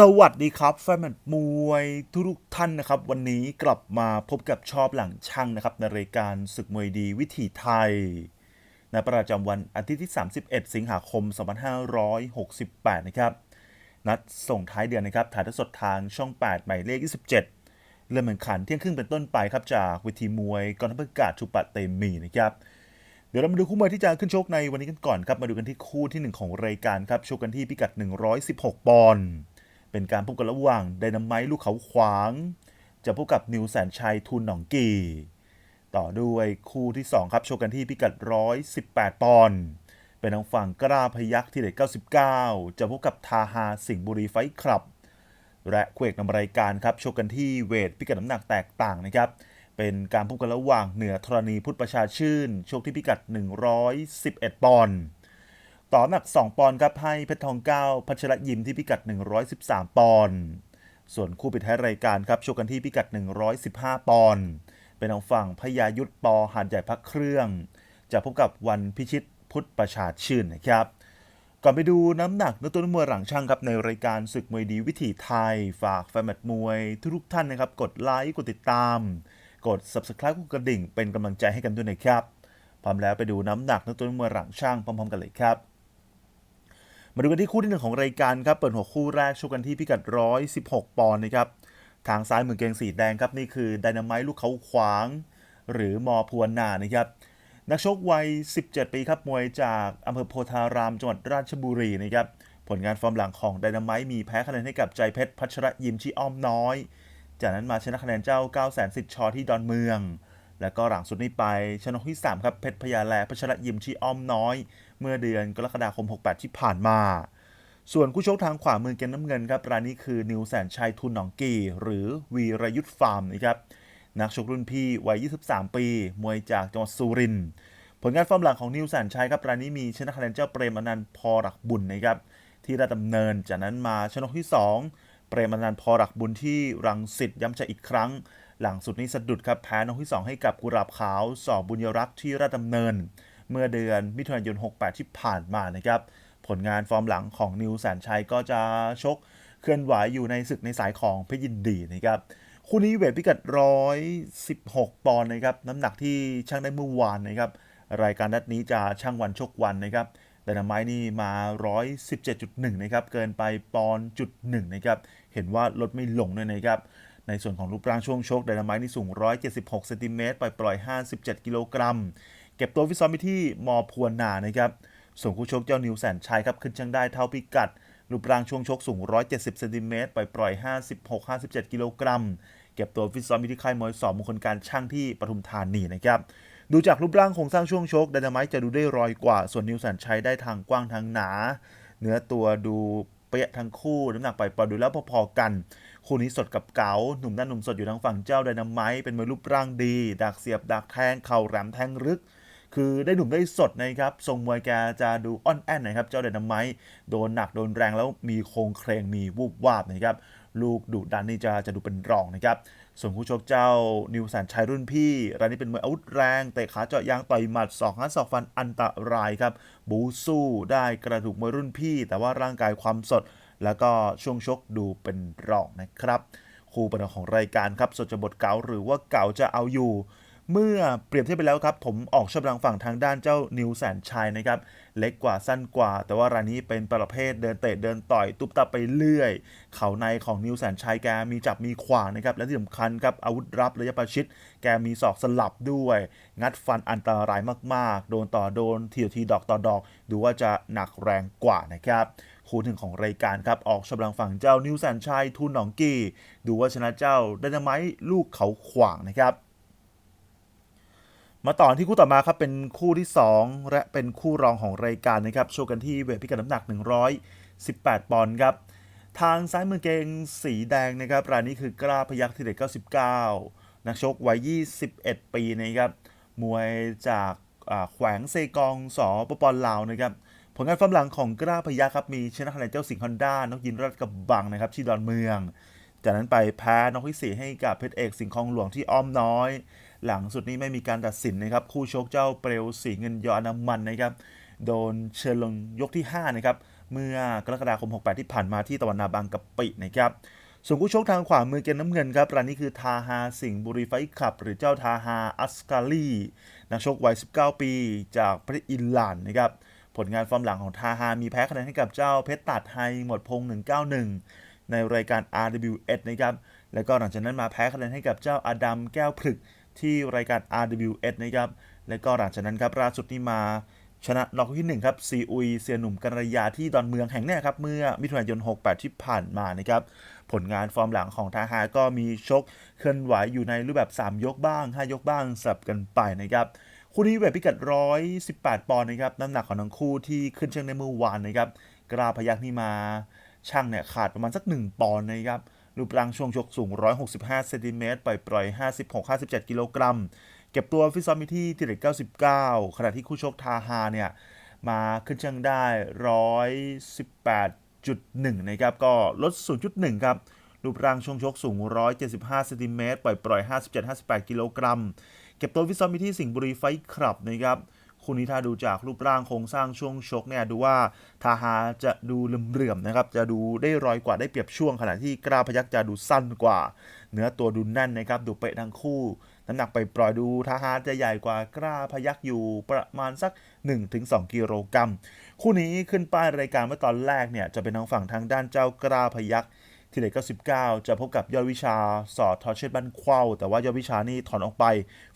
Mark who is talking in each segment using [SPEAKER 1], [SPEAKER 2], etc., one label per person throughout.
[SPEAKER 1] สวัสดีครับแฟนแมนมวยทุกท่านนะครับ วันนี้กลับมาพบกับชอบหลังช่างนะครับในรายการศึกมวยดีวิถีไทย ในประจำวันอาทิตย์ที่ 31 สิงหาคม 2568 นะครับ นัดส่งท้ายเดือนนะครับถ่ายทอดสดทางช่อง 8 หมายเลข 27 เริ่มแข่งขันเที่ยงครึ่งเป็นต้นไปครับ จากเวทีมวยกองทัพอากาศชุปะเตมีนะครับเดี๋ยวเรามาดูคู่มวยที่จะขึ้นชกในวันนี้กันก่อนครับมาดูกันที่คู่ที่ 1 ของรายการครับชกกันที่พิกัด 116 ปอนด์ เป็นการพบกันระหว่างไดนาไมต์ลูกเขาขวาง จะพบกับนิวแสนชัยทุนหนองกี ต่อด้วยคู่ที่ 2 ครับโชกกันที่พิกัด 118 ปอนด์เป็นทางฝั่งกล้าพยักที่เด็ด99 จะพบกับทาฮาสิงห์บุรีไฟคลับ และเคู่เอกนำรายการครับโชกกันที่เวทพิกัดน้ำหนักแตกต่างนะครับเป็นการพบกันระหว่างเหนือธรณีพุทธประชาชื่น โชกที่พิกัด 111 ปอนด์ ต่อหนัก 2 ปอนด์ครับให้เพชรทองเก้าพัชรยิมที่พิกัด 113 ปอนด์ส่วนคู่ปิดท้ายรายการครับชกกันที่พิกัด 115 ปอนด์เป็นทางฝั่งพญายุทธปอหาดใหญ่พักเครื่อง จะพบกับวันพิชิตพุทธประชาชื่นนะครับก่อนไปดูน้ำหนักนื้อตัวนักมวยหลังช่างครับในรายการศึกมวยดีวิถีไทย ฝากแฟนแมตช์มวยทุกท่านนะครับ กดไลค์กดติดตาม กด subscribe กดกระดิ่ง เป็นกำลังใจให้กันด้วยนะครับพร้อมแล้วไปดูน้ำหนักนื้อตัวนักมวยหลังช่างพร้อมๆกันเลยครับ มาดูกันที่คู่ที่หนึ่งของรายการครับ เปิดหัวคู่แรกชกกันที่พิกัด 116 ปอนด์นะครับ ทางซ้ายมือเกงสีแดงครับ นี่คือไดนาไมต์ลูกเขาขวาง หรือมอพวนนานะครับ นักชกวัย 17 ปีครับ มวยจากอำเภอโพธารามจังหวัดราชบุรีนะครับ ผลงานฟอร์มหลังของไดนาไมต์มีแพ้คะแนนให้กับใจเพชรพัชรยิมที่อ้อมน้อย จากนั้นมาชนะคะแนนเจ้า 9 0 0 0 0สิทธิ์ชอที่ดอนเมือง แล้วก็หลังสุดนี้ไปชนะที่3ครับเพชรพญาแลพัชรยิมที่อ้อมน้อย เมื่อเดือนกรกฎาคม 68 ที่ผ่านมา ส่วนคู่ชกทางขวามือเกมน้ำเงินครับรายนี้คือนิวแสนชัยทุนหนองกีหรือวีรยุทธฟาร์มนะครับนักชกรุ่นพี่วัย 23 ปี มวยจากจังหวัดสุรินทร์ผลงานฟอร์มหลังของนิวแสนชัยครับรายนี้มีชนะคะแนนเจ้าเปรมอนันต์พอรักบุญนะครับที่ราชดำเนินจากนั้นมาชนะที่ 2 เปรมอนันต์พอรักบุญที่รังสิตย้ำใจอีกครั้ง หลังสุดนี้สะดุดครับแพ้นกที่ 2 ให้กับกุหลาบขาวสอบบุญยรักษ์ที่ราชดำเนิน เมื่อเดือนมิถุนายน 68 ที่ผ่านมานะครับ ผลงานฟอร์มหลังของนิวแสนชัยก็จะชกเคลื่อนไหวอยู่ในศึกในสายของเพชรยินดีนะครับคู่นี้เวทพิกัด 116 ปอนด์นะครับน้ำหนักที่ช่างได้เมื่อวานนะครับรายการนัดนี้จะช่างวันชกวันนะครับแต่นาไม้นี่มา 117.1 นะครับ เกินไปปอนด์จุดหนึ่งนะครับ เห็นว่าลดไม่ลงด้วยนะครับ ในส่วนของรูปร่างช่วงชกไดนาไมต์นี่สูง 176 เซนติเมตรปล่อยปล่อย 57 กิโลกรัม เก็บตัวฟิตซ้อมไปที่มอพวนนานะครับส่วนคู่ชกเจ้านิวแสนชัยครับขึ้นช่างได้เท่าพิกัดรูปร่างช่วงชกสูง 170 เซนติเมตรปล่อยปล่อย 56-57 กิโลกรัม เก็บตัวฟิตซ้อมอยู่ที่ค่ายมวยสอบมงคลการช่างที่ปทุมธานีนะครับ ดูจากรูปร่างโครงสร้างช่วงชกไดนาไมต์จะดูได้รอยกว่า ส่วนนิวแสนชัยได้ทางกว้างทางหนา เนื้อตัวดูเป๊ะทั้งคู่ น้ำหนักไปปล่อยดูแล้วพอๆกัน คู่นี้สดกับเกาหนุ่มด้านหนุ่มสดอยู่ทางฝั่งเจ้าไดนาไมต์เป็นมวยรูปร่างดี ดักเสียบดักแทง เข่าแหลมแทงลึก คือได้หนุ่มได้สดนะครับทรงมวยแกจะดูอ่อนแอนนะครับ เจ้าไดนาไมต์โดนหนักโดนแรงแล้วมีโครงเครงมีวูบวาบนะครับลูกดุดันนี่จะจะดูเป็นรองนะครับส่วนคู่ชกเจ้านิวแสนชัยรุ่นพี่รายนี้เป็นมวยอาวุธแรงเตะขาเจาะยางต่อยหมัดสองหันศอกฟันอันตรายครับ บูสู้ได้กระดูกมวยรุ่นพี่ แต่ว่าร่างกายความสด แล้วก็ช่วงชกดูเป็นรองนะครับ คู่ประเดิมของรายการครับสดจะบทเก๋าหรือว่าเก๋าจะเอาอยู่ เมื่อเปรียบเทียบไปแล้วครับ ผมออกชอบทางฝั่งทางด้านเจ้านิวแสนชัยนะครับ เล็กกว่าสั้นกว่า แต่ว่ารายนี้เป็นประเภทเดินเตะเดินต่อย ตุบตับไปเรื่อย เข่าในของนิวแสนชัยแกมีจับมีขวางนะครับ และที่สำคัญครับอาวุธรับระยะประชิด แกมีศอกสลับด้วย งัดฟันอันตรายมากๆ โดนต่อโดนทีทีดอกต่อดอก ดูว่าจะหนักแรงกว่านะครับคู่หนึ่งของรายการครับ ออกชำลังฝั่งเจ้านิวแสนชัยทุนหนองกี้ ดูว่าชนะเจ้าไดนาไมลูกเขาขวางนะครับ มาต่อที่คู่ต่อมาครับเป็นคู่ที่ 2 และเป็นคู่รองของรายการนะครับโชว์กันที่เวทพิกัดน้ำหนัก 118 ปอนด์ครับ ทางซ้ายมือเกงสีแดงนะครับรายนี้คือกล้าพยักที่เด็ก99 นักชกวัย 21 ปีนะครับมวยจากแขวงเซกองสอปปลาวนะครับผลงานฟอร์มหลังของกล้าพยักครับมีชนะคะแนนเจ้าสิงห์ฮอนด้านกยินรัตกระบังนะครับที่ดอนเมือง จากนั้นไปแพ้นกที่สี่ให้กับเพชรเอกสิงห์คองหลวงที่อ้อมน้อย หลังสุดนี้ไม่มีการตัดสินนะครับ คู่ชกเจ้าเปลวสีเงินยออนามันนะครับ โดนเชิญลงยกที่ 5 นะครับ เมื่อกรกฎาคม 68 ที่ผ่านมาที่ตะวันนาบางกะปินะครับ ส่วนคู่ชกทางขวามือเกมน้ำเงินครับรายนี้คือทาฮาสิงห์บุรีไฟท์คลับ หรือเจ้าทาฮาอัสกาลีนักชกวัย 19 ปีจากประเทศอิหร่านนะครับผลงานฟอร์มหลังของทาฮามีแพ้คะแนนให้กับเจ้าเพชรตัดไฮหมดพง 191 ในรายการ RWS นะครับ แล้วก็หลังจากนั้นมาแพ้คะแนนให้กับเจ้าอาดัมแก้วผลึก ที่รายการ RWS นะครับ แล้วก็หลังจากนั้นครับล่าสุดนี่มาชนะน็อกที่ 1 ครับซีอุยเซียหนุ่มกัญยาที่ดอนเมืองแห่งนี้ครับเมื่อมิถุนายน 68 ที่ผ่านมานะครับ ผลงานฟอร์มหลังของทาฮาก็มีชกเคลื่อนไหวอยู่ในรูปแบบ 3 ยกบ้าง 5 ยกบ้างสลับกันไปนะครับคู่นี้เวทพิกัด 118 ปอนด์นะครับน้ำหนักของทั้งคู่ที่ขึ้นเชิงในเมื่อวานนะครับกราพยักนี่มาช่างเนี่ยขาดประมาณสัก 1 ปอนด์นะครับ รูปร่างช่วงชกสูง 165 เซนติเมตรปล่อยปล่อย 56 57 กิโลกรัม เก็บตัวฟิตซ้อมที่ที่เด็99 ขณะที่คู่ชกทาฮาเนี่ย มาขึ้นเชิงได้ 118.1 นะครับ ก็ลด 0.1 ครับ รูปร่างช่วงชกสูง 175 เซนติเมตรปล่อยปล่อย 57-58 กิโลกรัม เก็บตัวฟิตซ้อมที่สิงห์บุรีไฟท์คลับนะครับ คู่นี้ถ้าดูจากรูปร่างโครงสร้างช่วงชกเนี่ยดูว่าทาฮาจะดูเหลื่อมๆนะครับจะดูได้รอยกว่าได้เปรียบช่วงขณะที่กล้าพยักจะดูสั้นกว่า เนื้อตัวดูแน่นนะครับดูเป๊ะทั้งคู่น้ำหนักไปปล่อยดูทาฮาจะใหญ่กว่ากล้าพยักอยู่ประมาณสัก 1-2 กิโลกรัม คู่นี้ขึ้นป้ายรายการเมื่อตอนแรกเนี่ยจะเป็นทางฝั่งทางด้านเจ้ากล้าพยัก ทีเหล็ก99 จะพบกับยอดวิชาสอดทอเชตบ้านเข้าแต่ว่ายอดวิชานี่ถอนออกไป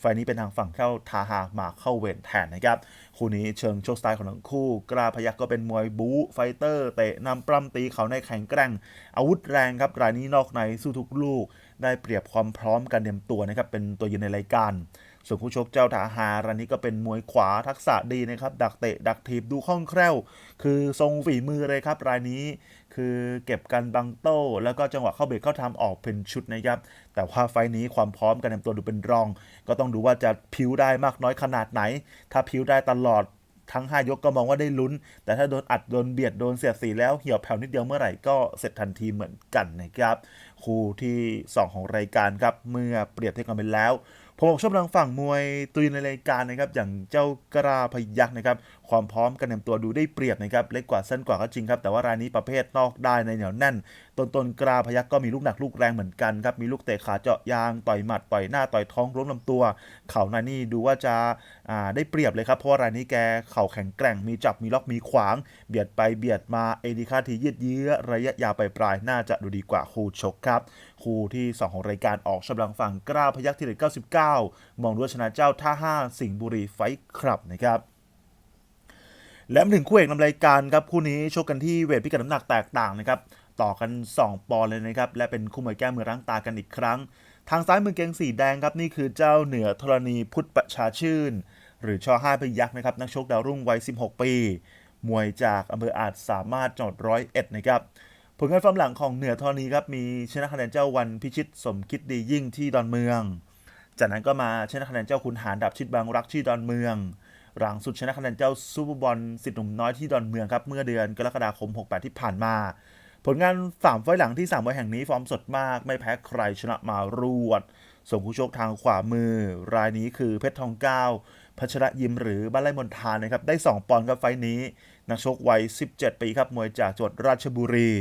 [SPEAKER 1] ไฟล์นี้เป็นทางฝั่งเข้าทาฮามาเข้าเวนแทนนะครับ คู่นี้เชิงโชคสไตล์ของทั้งคู่ กล้าพยักก็เป็นมวยบู๊ไฟเตอร์เตะนำปล้ำตีเขาในแข็งแกร่ง อาวุธแรงครับรายนี้นอกในสู้ทุกลูก ได้เปรียบความพร้อมการเตรียมตัวนะครับเป็นตัวยืนในรายการ ส่วนผู้ชกเจ้าทาฮารายนี้ก็เป็นมวยขวาทักษะดีนะครับดักเตะดักทีบดูคล่องแคล่ว คือทรงฝีมือเลยครับรายนี้คือเก็บกันบังโต้ แล้วก็จังหวะเข้าเบรกเข้าทำออกเป็นชุดนะครับ แต่ว่าไฟนี้ความพร้อมการเตรียมตัวดูเป็นรอง ก็ต้องดูว่าจะพิ้วได้มากน้อยขนาดไหน ถ้าพิ้วได้ตลอดทั้ง 5 ยกก็มองว่าได้ลุ้น แต่ถ้าโดนอัด โดนเบียด โดนเสียดสีแล้วเหี่ยวแผ่วนิดเดียวเมื่อไหร่ก็เสร็จทันทีเหมือนกันนะครับ คู่ที่ 2 ของรายการครับ เมื่อเปรียบเทียบกันไปแล้ว ผมบอกชอบทางฝั่งมวยตุยในรายการนะครับ อย่างเจ้ากราพยักนะครับ ความพร้อมการเตรียมตัวดูได้เปรียบนะครับ เล็กกว่าสั้นกว่าก็จริงครับ แต่ว่ารายนี้ประเภทนอกได้ในเหนียวแน่นต้นต้นกราพยักก็มีลูกหนักลูกแรงเหมือนกันครับ มีลูกเตะขาเจาะยาง ต่อยหมัด ต่อยหน้า ต่อยท้องล้มลำตัว เข่าในนี่ดูว่าจะาได้เปรียบเลยครับ เพราะว่ารายนี้แกเข่าแข็งแกร่ง มีจับ มีล็อก มีขวาง เบียดไปเบียดมา เอดีคาทียืดเยื้อระยะยาวไปปลายๆน่าจะดูดีกว่าคู่ชกครับ คู่ที่ 2 ของรายการออกกำลังฝั่งกล้าพยักที่เหลือ99 มองดูว่าชนะเจ้าท่าห้าสิงห์บุรีไฟคลับนะครับและมาถึงคู่เอกนำรายการครับคู่นี้ชกกันที่เวทพิกัดน้ำหนักแตกต่างนะครับต่อกัน 2 ปอนด์เลยนะครับ และเป็นคู่มวยแก้มือร้างตากันอีกครั้ง ทางซ้ายมือเกงสีแดงครับนี่คือเจ้าเหนือธรณีพุทธประชาชื่น หรือช่อห้าพยักษ์นะครับนักชกดาวรุ่งวัย 16 ปี มวยจากอำเภออาจสามารถจังหวัดร้อยเอ็ดนะครับ ผลงานฟอร์มหลังของเหนือธรณีครับมีชนะคะแนนเจ้าวันพิชิตสมคิดดียิ่งที่ดอนเมือง จากนั้นก็มาชนะคะแนนเจ้าคุณหารดับชิดบางรักที่ดอนเมือง หลังสุดชนะคะแนนเจ้าซูเปอร์บอลสิทธิ์หนุ่มน้อยที่ดอนเมืองครับเมื่อเดือนกรกฎาคม 68 ที่ผ่านมา ผลงาน3ไฟหลังที่3ไฟแห่งนี้ฟอร์มสดมาก ไม่แพ้ใครชนะมารวด ส่งผู้โชกทางขวามือ รายนี้คือเพชรทองก้าวพัชระยิมหรือบ้านไร่มนทานนะครับได้ 2 ปอนด์ครับไฟนี้นักชกวัย 17 ปีครับมวยจากจังหวัดราชบุรี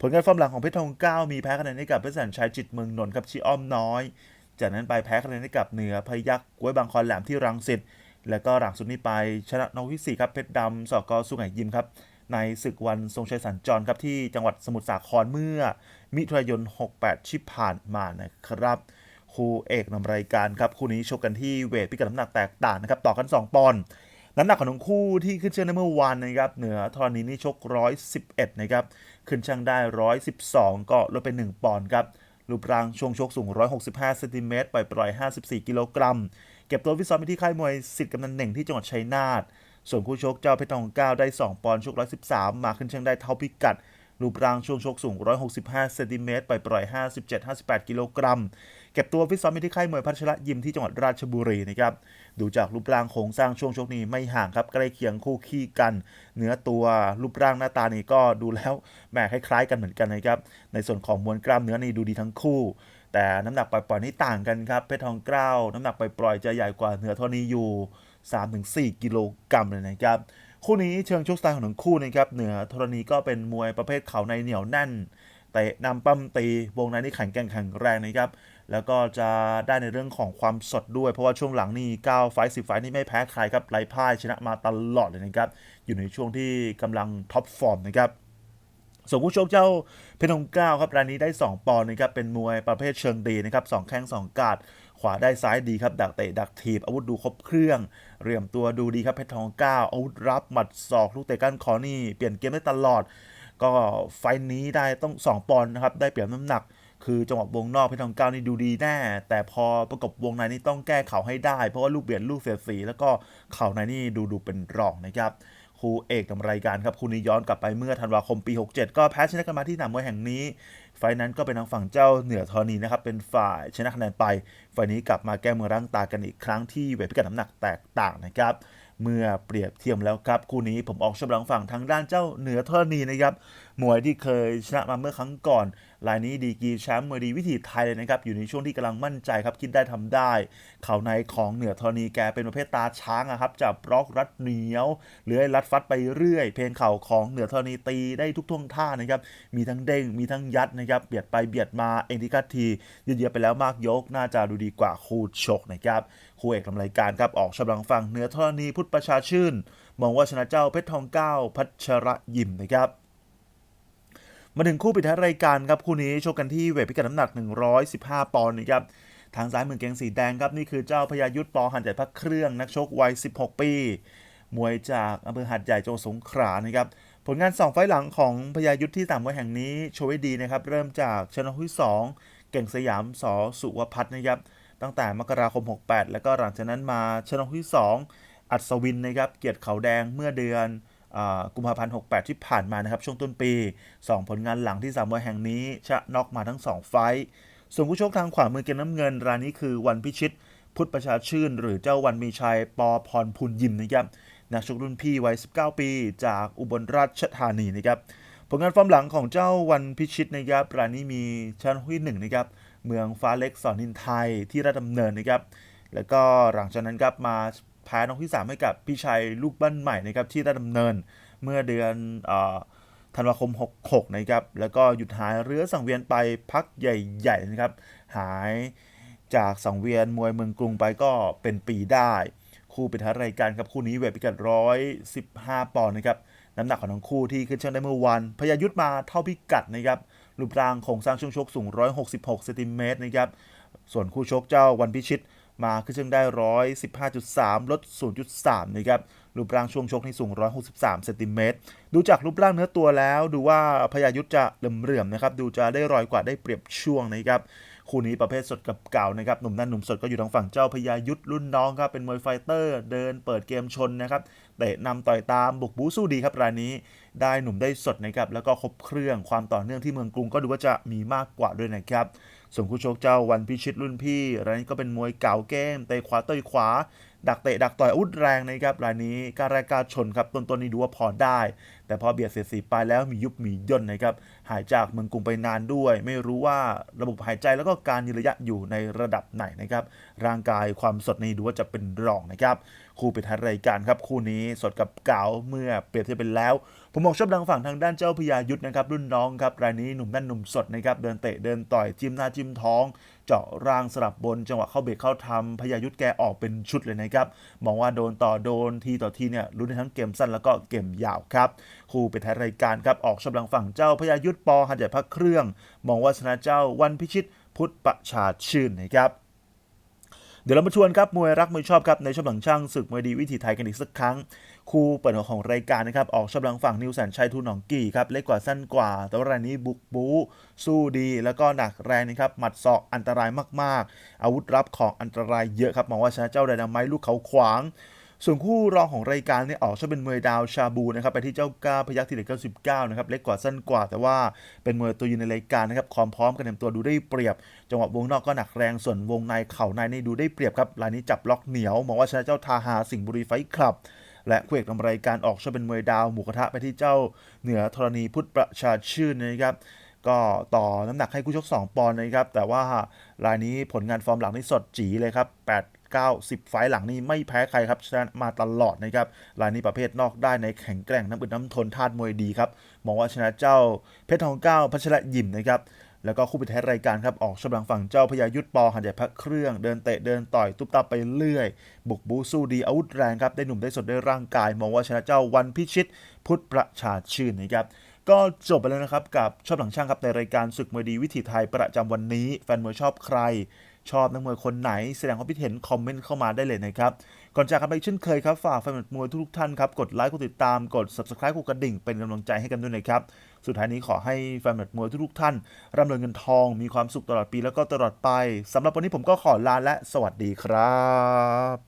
[SPEAKER 1] ผลงานฟอร์มหลังของเพชรทองเก้ามีแพ้คะแนนให้กับเพชรแสนชัยจิตเมืองนนท์ครับชีอ้อมน้อย จากนั้นไปแพ้คะแนนให้กับเหนือพยักกล้วยบางคอนแหลมที่รังสิตแล้วก็หลังสุดนี้ไปชนะนองที่สี่ครับเพชรดำสกสุไหงยิมครับในศึกวันทรงชัยสัญจรครับที่จังหวัดสมุทรสาครเมื่อ มิถุนายน 68 ที่ผ่านมานะครับคู่เอกนำรายการครับคู่นี้ชกกันที่เวทพิกัดน้ำหนักแตกต่างนะครับต่อกัน 2 ปอนด์น้ำหนักของทั้งคู่ที่ขึ้นเชือในเมื่อวานนะครับเหนือธรณีนี่ชก 111 นะครับ ขึ้นช่างได้ 112 ก็ลดไป 1 ปอนด์ครับรูปร่างช่วงชกสูง 165เซนติเมตรปล่อยปล่อย 54 กิโลกรัม เก็บตัววิซ้อมไปที่ค่ายมวยสิทธิ์กำนันเหน่งที่จังหวัดชัยนาท ส่วนคู่ชกเจ้าเพชรทองก้าได้ 2 ปอนด์ชก 113 มาขึ้นช่างได้เท่าพิกัด รูปร่างช่วงชกสูง 165 เซนติเมตรปล่อยปล่อย 57-58 กิโลกรัม เก็บตัวฟิตซ้อมไปที่ค่ายมวยพัชระยิมที่จังหวัดราชบุรีนะครับ ดูจากรูปร่างโครงสร้างช่วงชกนี้ไม่ห่างครับ ใกล้เคียงคู่ขี้กัน เนื้อตัวรูปร่างหน้าตานี่ก็ดูแล้วแหมคล้ายๆกันเหมือนกันนะครับ ในส่วนของมวลกล้ามเนื้อนี่ดูดีทั้งคู่ แต่น้ำหนักปล่อยๆนี่ต่างกันครับ เพชรทองเกล้าน้ำหนักปล่อยๆจะใหญ่กว่าเหนือเท่านี้อยู่ 3-4 กิโลกรัมเลยนะครับ คู่นี้เชิงชกสไตล์ของทั้งคู่นะครับเหนือธรณีก็เป็นมวยประเภทเข่าในเหนียวแน่นเตะนำปั้มตีวงในนี่แข็งแกร่งแข็งแรงนะครับแล้วก็จะได้ในเรื่องของความสดด้วย เพราะว่าช่วงหลังนี่9ไฟต์10ไฟนี่ไม่แพ้ใครครับไร้พ่ายชนะมาตลอดเลยนะครับอยู่ในช่วงที่กำลังท็อปฟอร์มนะครับ ส่วนผู้ชกเจ้าเพชรหงเก้าครับรายนี้ได้ 2 ปอนด์นะครับเป็นมวยประเภทเชิงดีนะครับสองแข้งสองกาดขวาได้ซ้ายดีครับ ดักเตะดักทีบอาวุธดูครบเครื่องเหลี่ยมตัวดูดีครับเพชรทองเก้าอาวุธรับหมัดศอกลูกเตะก้านคอนี่เปลี่ยนเกมได้ตลอด ก็ไฟล์นี้ได้ต้อง 2 ปอนด์นะครับ ได้เปรียบน้ำหนัก คือจังหวะวงนอกเพชรทองเก้านี่ดูดีแน่ แต่พอประกบวงในนี่ต้องแก้เข่าให้ได้ เพราะว่าลูกเบียดลูกเสียสีแล้วก็เข่าในนี่ดูดูเป็นรองนะครับ คู่เอกนำรายการครับคู่นี้ย้อนกลับไปเมื่อธันวาคมปี 67 ก็แพ้ชนะกันมาที่หนามมวยแห่งนี้ ไฟนั้นก็เป็นทางฝั่งเจ้าเหนือธรณีนะครับเป็นฝ่ายชนะคะแนนไป ไฟนี้กลับมาแก้มือร่างตากันอีกครั้งที่เวทพิกัดน้ำหนักแตกต่างนะครับเมื่อเปรียบเทียมแล้วครับคู่นี้ผมออกชมหลังฝั่งทางด้านเจ้าเหนือธรณีนะครับมวยที่เคยชนะมาเมื่อครั้งก่อน รายนี้ดีกีแชมป์มวยดีวิถีไทยเลยนะครับอยู่ในช่วงที่กำลังมั่นใจครับคิดได้ทำได้ เข่าในของเหนือธรณีแกเป็นประเภทตาช้างอะครับจับล็อกรัดเหนียวเลื้อยรัดฟัดไปเรื่อย เพลงเข่าของเหนือธรณีตีได้ทุกท่วงท่านะครับมีทั้งเด้งมีทั้งยัดนะครับเบียดไปเบียดมาเองที่กัดทียืดเยื้อไปแล้วมากยกน่าจะดูดีกว่าคู่ชกนะครับคู่เอกทำรายการครับออกชำลังฟังเหนือธรณีพุทธประชาชื่น มองว่าชนะเจ้าเพชรทองเก้าพัชระยิมนะครับ มาถึงคู่ปิดท้ายรายการครับคู่นี้โชกกันที่เวทพิกัดน้ำหนัก 115 ปอนด์นะครับทางซ้ายมือเกงสีแดงครับนี่คือเจ้าพญายุทธปอหันใหญ่พักเครื่องนักชกวัย 16 ปี มวยจากอำเภอหัดใหญ่จังหวัดสงขลานะครับผลงาน 2 ไฟหลังของพญายุทธที่ต่างมวยแห่งนี้โชว์ไว้ดีนะครับเริ่มจากชนะที่2เก่งสยามสอสุวพัฒน์นะครับตั้งแต่มกราคม 68 แล้วก็หลังจากนั้นมาชนะที่ 2 อัศวินนะครับเกียรติเขาแดงเมื่อเดือน กุมภาพันธ์ 68 ที่ผ่านมานะครับ ช่วงต้นปี 2 ผลงานหลังที่3ามวยแห่งนี้ชนะน็อกมาทั้ง 2 ไฟต์ส่วนผู้ชกทางขวามือเกมน้ำเงิน รายนี้คือวันพิชิต พุทธประชาชื่น หรือเจ้าวันมีชัย ปอพรพุนยิมนะครับนักชกรุ่นพี่วัย 19 ปี จากอุบลราชธานีนะครับผลงานฟอร์มหลังของเจ้าวันพิชิตนะครับรายนี้มีชั้นที่หนึ่งนะครับเมืองฟ้าเล็กสอนนินไทยที่ราชดำเนินนะครับแล้วก็หลังจากนั้นครับมา แพ้น้องที่ 3 ให้กับพี่ชัยลูกบ้านใหม่นะครับที่ราชดำเนินเมื่อเดือนอธันวาคม 66 นะครับ แล้วก็หยุดหายเรือสังเวียนไปพักใหญ่ ๆ นะครับ หายจากสังเวียนมวยเมืองกรุงไปก็เป็นปีได้ คู่ปิดท้ายรายการครับคู่นี้เวทพิกัด 115 ปอนด์นะครับน้ำหนักของทั้งคู่ที่ขึ้นชั่งได้เมื่อวัน พยายุทธมาเท่าพิกัดนะครับรูปร่างโครงสร้างช่วงชกสูง 166 เซนติเมตรนะครับ ส่วนคู่ชกเจ้าวันพิชิต มาขึ้นเชิงได้ 115.3 ลด 0.3 นะครับ รูปร่างช่วงชกที่สูง 163 เซนติเมตร ดูจากรูปร่างเนื้อตัวแล้ว ดูว่าพยายุทธจะเหลื่อมๆนะครับ ดูจะได้รอยกว่าได้เปรียบช่วงนะครับคู่นี้ประเภทสดกับเก่านะครับหนุ่มนั่นหนุ่มสดก็อยู่ทางฝั่งเจ้าพยายุทธรุ่นน้องครับเป็นมวยไฟเตอร์ เดินเปิดเกมชนนะครับเตะนำต่อยตามบุกบูสู้ดีครับรายนี้ ได้หนุ่มได้สดนะครับแล้วก็ครบเครื่องความต่อเนื่องที่เมืองกรุงก็ดูว่าจะมีมากกว่าด้วยนะครับส่วนคู่ชกเจ้าวันพิชิตรุ่นพี่รายนี้ก็เป็นมวยเก่าเกมเตะขวาต่อยขวา ดักเตะดักต่อยอาวุธแรงนะครับรายนี้การรายการชนครับต้นๆนนี้ดูว่าพอได้ แต่พอเบียดเสียสีไปแล้วมียุบมีย่นนะครับหายจากเมืองกรุงไปนานด้วย ไม่รู้ว่าระบบหายใจแล้วก็การยืนระยะอยู่ในระดับไหนนะครับร่างกายความสดนี้ดูว่าจะเป็นรองนะครับ คู่ปิดท้ายรายการครับคู่นี้สดกับเก่าเมื่อเปรียบเทียบเป็นแล้ว ผมบอกชอบดังฝั่งทางด้านเจ้าพญายุทธนะครับรุ่นน้องครับรายนี้หนุ่มนั่นหนุ่มสดนะครับเดินเตะเดินต่อยจิ้มหน้าจิ้มท้อง เจาะร่างสลับบนจังหวะเข้าเบรกเข้าทำพญายุทธแกออกเป็นชุดเลยนะครับมองว่าโดนต่อโดนทีต่อทีเนี่ยรู้ในทั้งเกมสั้นแล้วก็เกมยาวครับคู่ปิดท้ายรายการครับออกชอบดังฝั่งเจ้าพญายุทธปอหันใหญ่พักเครื่อง มองว่าชนะเจ้าวันพิชิตพุทธประชาชื่นนะครับ เดี๋ยวเรามาชวนครับมวยรักมวยชอบครับในช่องหลังช่างศึกมวยดีวิถีไทยกันอีกสักครั้ง คู่เปิดหัวของรายการนะครับออกช่วงหลังฝั่งนิวสันชัยทูหนองกี่ครับเล็กกว่าสั้นกว่าแต่ว่ารายนี้บุกบู๊สู้ดีแล้วก็หนักแรงนะครับหมัดศอกอันตรายมากๆ อาวุธรับของอันตรายเยอะครับมองว่าชนะเจ้าไดนาไมต์ลูกเขาขวาง ส่วนคู่รองของรายการเนี่ยออกจะเป็นมวยดาวชาบูนะครับไปที่เจ้าก้าพยักทีเด็ก99นะครับเล็กกว่าสั้นกว่า แต่ว่าเป็นมวยตัวยืนในรายการนะครับความพร้อมกันเต็มตัวดูได้เปรียบ จังหวะวงนอกก็หนักแรงส่วนวงในเข่าในนี่ดูได้เปรียบครับรายนี้จับล็อกเหนียวมองว่าชนะเจ้าทาหาสิงห์บุรีไฟคลับและคู่เอกนำรายการออกจะเป็นมวยดาวหมูกระทะไปที่เจ้าเหนือธรณีพุทธประชาชื่นนะครับ ก็ต่อน้ำหนักให้คู่ชก 2 ปอนด์นะครับ แต่ว่ารายนี้ผลงานฟอร์มหลังนี่สดจีเลยครับ 9 10 ไฟล์หลังนี้ไม่แพ้ใครครับชนะมาตลอดนะครับรายนี้ประเภทนอกได้ในแข็งแกร่งน้ำอึดน้ำทนธาตุมวยดีครับมองว่าชนะเจ้าเพชรทองเก้าพัชระยิมนะครับแล้วก็คู่ปิดท้ายรายการครับ ออกชมหลังฝั่งเจ้าพญายุทธปอหันใหญ่พระเครื่องเดินเตะเดินต่อยตุ๊บตับไปเรื่อย บุกบูสู้ดีอาวุธแรงครับ ได้หนุ่มได้สดได้ร่างกาย มองว่าชนะเจ้าวันพิชิต พุทธประชาชื่นนะครับก็จบไปแล้วนะครับ กับชอบหลังช่างครับในรายการศึกมวยดีวิถีไทยประจำวันนี้ แฟนมวยชอบใคร ชอบนักมวยคนไหน แสดงความคิดเห็นคอมเมนต์เข้ามาได้เลยนะครับ ก่อนจากกันไปเช่นเคยครับ ฝากแฟนมวยทุกท่านครับ กดไลค์กดติดตามกด subscribe กดกระดิ่งเป็นกำลังใจให้กันด้วยนะครับ สุดท้ายนี้ขอให้แฟนมวยทุกท่านร่ำรวยเงินทองมีความสุขตลอดปีแล้วก็ตลอดไปสำหรับวันนี้ผมก็ขอลาและสวัสดีครับ